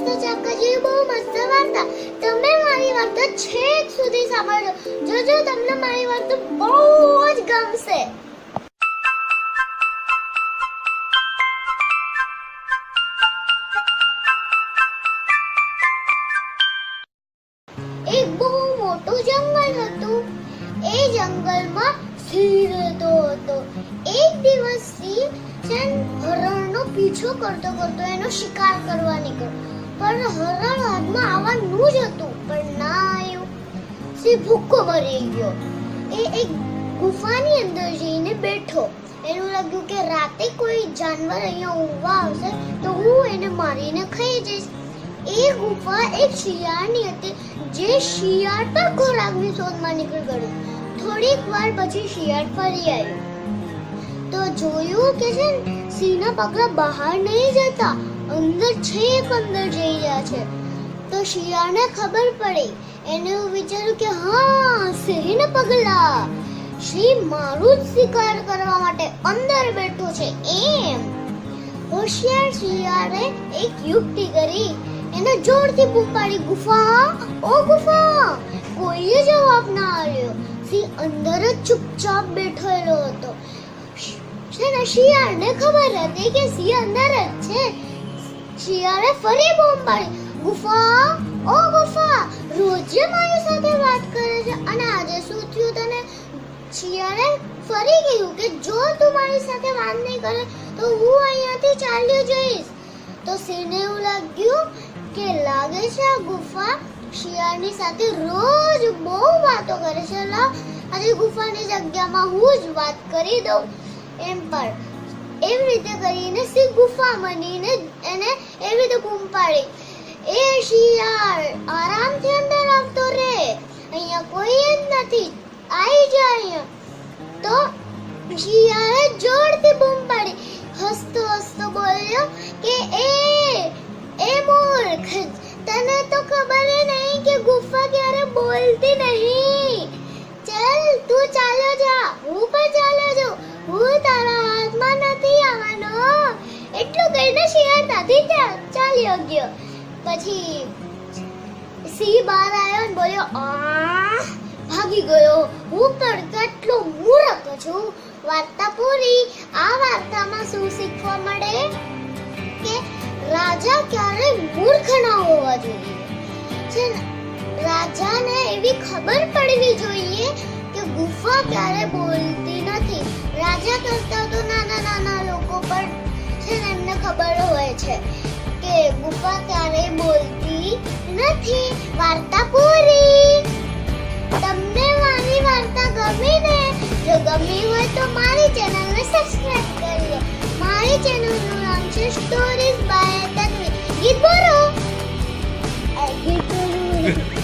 મસ્ત ચાકા બહુ મસ્ત વાર્તા તમે મારી વાર્તા છેક સુધી સાંભળજો. જોજો, તમને મારી વાર્તા બહુ જ ગમશે. એક બહુ મોટું જંગલ હતું. એ જંગલમાં સિંહ રહેતો હતો. એક દિવસ સિંહ છે હરણનો પીછો કરતો કરતો એનો શિકાર કરવા નીકળ્યો. પણ હરણ હાથમાં આવવાનું જ હતું, પણ ના આવ્યું. સિંહ ભૂક્કો મરી ગયો. એ એક ગુફાની અંદર જઈને બેઠો. એનું લાગ્યું કે રાતે કોઈ જાનવર અહીંયા ઊંઘવા આવશે, તો હું એને મારીને ખાઈ જઈશ. એ ગુફા એક શિયાળની હતી. જે શિયાળ પર ખોરાકની શોધમાં નીકળી ગયું. થોડીક વાર પછી શિયાળ ફરી આવ્યું. તો જોયું કે છે સિંહના પગલા બહાર નહીં જતા. અંદર છેક અંદર જઈ રહ્યા છે. તો શિયાળને ખબર પડી. એને એવું વિચાર્યું કે હા સિંહને પગલા. સિંહ મારું જ શિકાર કરવા માટે અંદર બેઠો છે એમ. હોશિયાર શિયાળે એક યુક્તિ કરી. એને જોરથી બૂમ પાડી ગુફા, ઓ ગુફા, કોઈએ જવાબ ના આવ્યો સિંહ અંદર જ ચૂપચાપ બેઠેલો હતો. છે ને શિયાળને ખબર હતી કે સિંહ અંદર જ છે? શિયાળે ફરી બૂમ ગુફા, ઓ ગુફા, રોજે મારી સાથે વાત કરે છે અને આજે શું થયું તને? શિયાળે ફરી ગયું કે જો તું મારી સાથે વાત નહીં કરે, તો હું અહીંયાથી ચાલ્યો જઈશ. તો સિંહને એવું લાગ્યું કે લાગે છે આ ગુફા શિયાળની સાથે રોજ બહુ વાતો કરે છે? લા, આજે ગુફાની જગ્યામાં હું જ વાત કરી દઉં. એમ પણ એવી રીતે કરીને સી ગુફા બનીને એને એવી રીતે બૂમ પાડી. એ શિયાળ આરામથી અંદર આવતો રે અહીંયા કોઈ જ નથી. આવી જાય અહીંયા. તો શિયાળે જોરથી બૂમ પાડી. હસતો હસતો બોલ્યો કે, એ એ મૂર્ખ! તને તો ખબર નહીં કે ગુફા ક્યારે બોલતી નહીં. ચાલ, તું ચાલ્યો જા હું પણ ચાલ્યો જાઉં હું તારા હાથમાં નથી આવવાનો એટલું કહીને નથી ચાલ્યો ગયો. પછી સિંહ બહાર આવ્યો ને બોલ્યો આ ભાગી ગયો. હું પણ કેટલો મૂરખ છું. વાર્તા પૂરી. આ વાર્તામાં શું શીખવા મળે? કે રાજા ક્યારે મૂર્ખ ના હોવા જોઈએ. છે ને રાજાને એવી ખબર પડવી જોઈએ કે ગુફા ક્યારે બોલતી નથી. રાજા કરતા ખબર હોય છે કે ગુફા ક્યારે બોલતી નથી. વાર્તા પૂરી. તમને મારી વાર્તા ગમી ને જો ગમી હોય તો મારી ચેનલને સબસ્ક્રાઇબ કરી લો મારી ચેનલનું નામ છે સ્ટોરીઝ બાય તન્વી ગીત બોલો. ગીત બોલો.